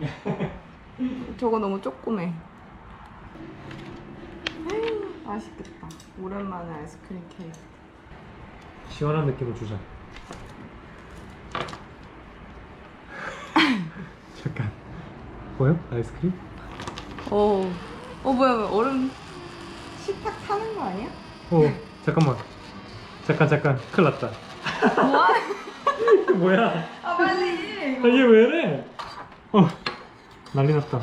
저거 너무 조그매. 에이, 맛있겠다. 오랜만에 아이스크림 케이크. 시원한 느낌을 주자. 잠깐. 보여? 아이스크림? 어, 어 뭐야 뭐야 얼음 식탁 타는 거 아니야? 어, 잠깐만. 잠깐 잠깐. 큰일 났다. 뭐야? 이게 뭐야? 아 빨리. 아, 얘 왜래? 어, 난리 났다.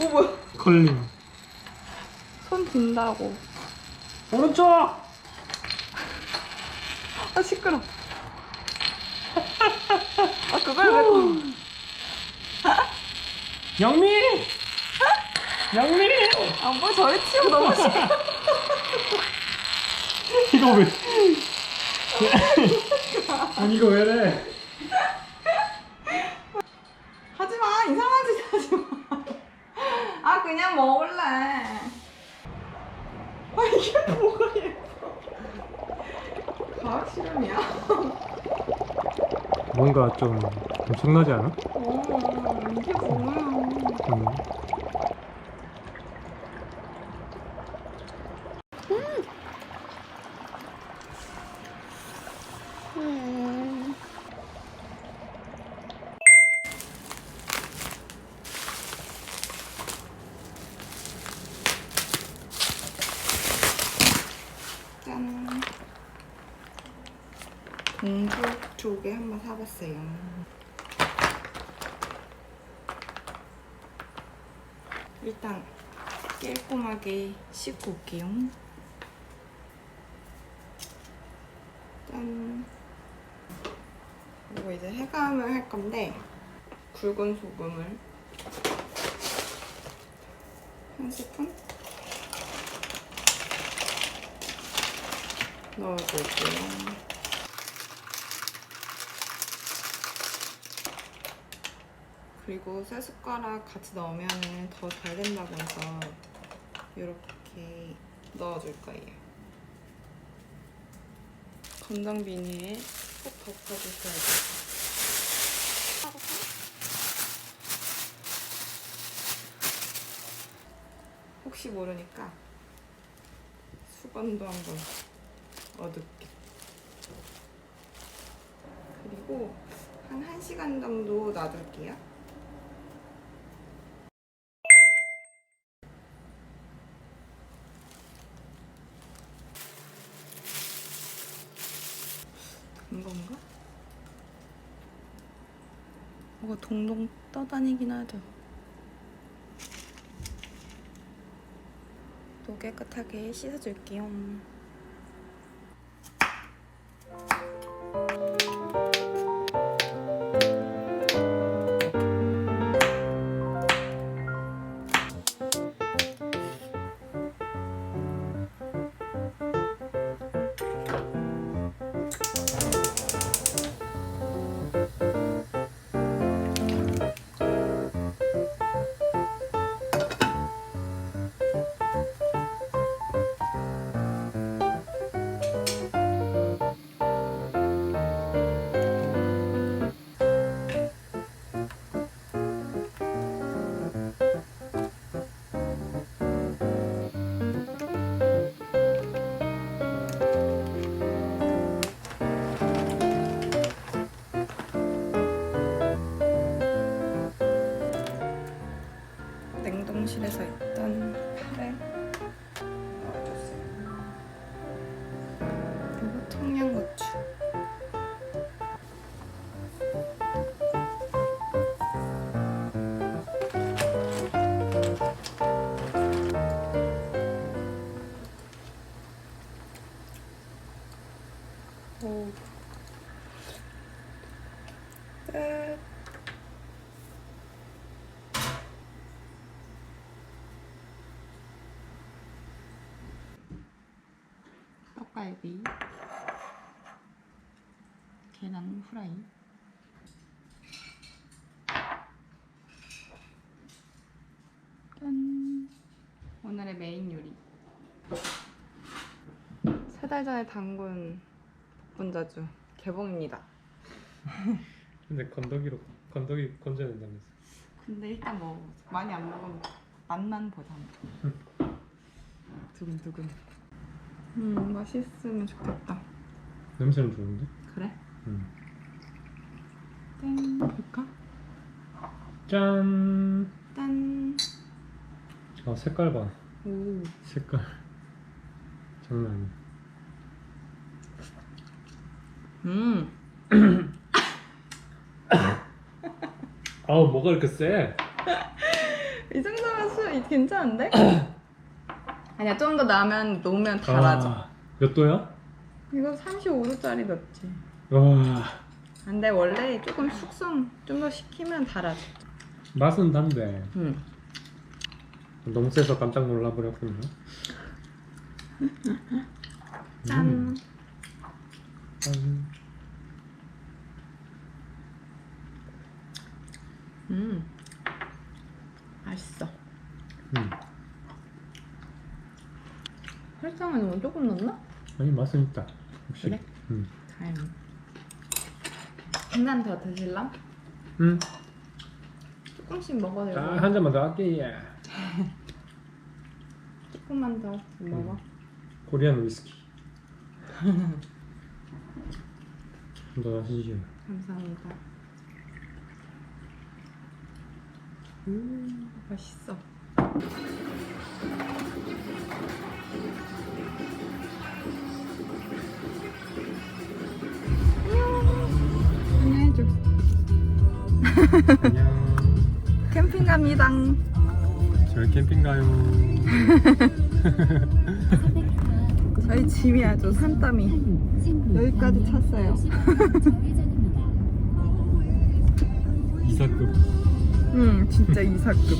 오 뭐야? 컬링. 손 든다고. 오른쪽! 아 시끄러. 아 그걸 왜? 또- 영미! 영미! 아뭐 저리 치고 너무 시끄러. 이거 왜? 아니 이거 왜래? 하지 마 이상한 짓 하지 마. 아 그냥 먹을래. 아 이게 뭐가 예뻐? 과학 실험이야? 뭔가 좀 엄청나지 않아? 어 이게 뭐야? 음. 짠. 동부 쪽에 한번 사봤어요. 일단 깔끔하게 씻고 올게요. 짠. 그리고 이제 해감을 할 건데 굵은 소금을 한 스푼 넣어줄게요. 그리고 새 숟가락 같이 넣으면 더 잘 된다고 해서 이렇게 넣어줄 거예요. 건강 비닐에 꼭 덮어주셔야 돼요. 혹시 모르니까 수건도 한번 어둡게. 그리고 한 1시간 정도 놔둘게요. 된 건가? 뭐가 동동 떠다니긴 하죠. 또 깨끗하게 씻어줄게요. 떡갈비, 계란 후라이. 짠. 오늘의 메인 요리. 세 달 전에 담근 복분자주 개봉입니다. 근데 건더기로 건더기 건져야 된다면서. 근데 일단 먹어. 많이 안 먹으면 맛만 보자. 두근두근. 음 맛있으면 좋겠다. 냄새는 좋은데? 그래? 응. 땡 볼까? 짠. 짠. 아 색깔 봐. 오. 색깔. 장난 아니야. 음. 아우 뭐가 이렇게 세? 이 정도면 수 괜찮은데? 아니야 좀 더 나면 놓으면 달아져. 아, 몇 도야? 이거 35도짜리 넣지. 와 근데 원래 조금 숙성 좀더 식히면 달아져. 맛은 단데 응. 너무 세서 깜짝 놀라버렸군요. 짠. 음, 짠. 음. 맛있어. 음. 너무 조금 넣나? 아니 맛은 있다. 혹시? 그래? 음. 다행이네. 한잔 더 드실랑? 음. 조금씩 먹어도 되고. 아, 한 잔만 더 할게. 예. 조금만 더 먹어. 코리안 위스키. 더 하시죠. 감사합니다. 음, 맛있어. 안녕. 캠핑 갑니다. 저희 캠핑 가요. 저희 짐이 아주 산더미. 여기까지 찼어요. 이사급. 응, 진짜 이사급.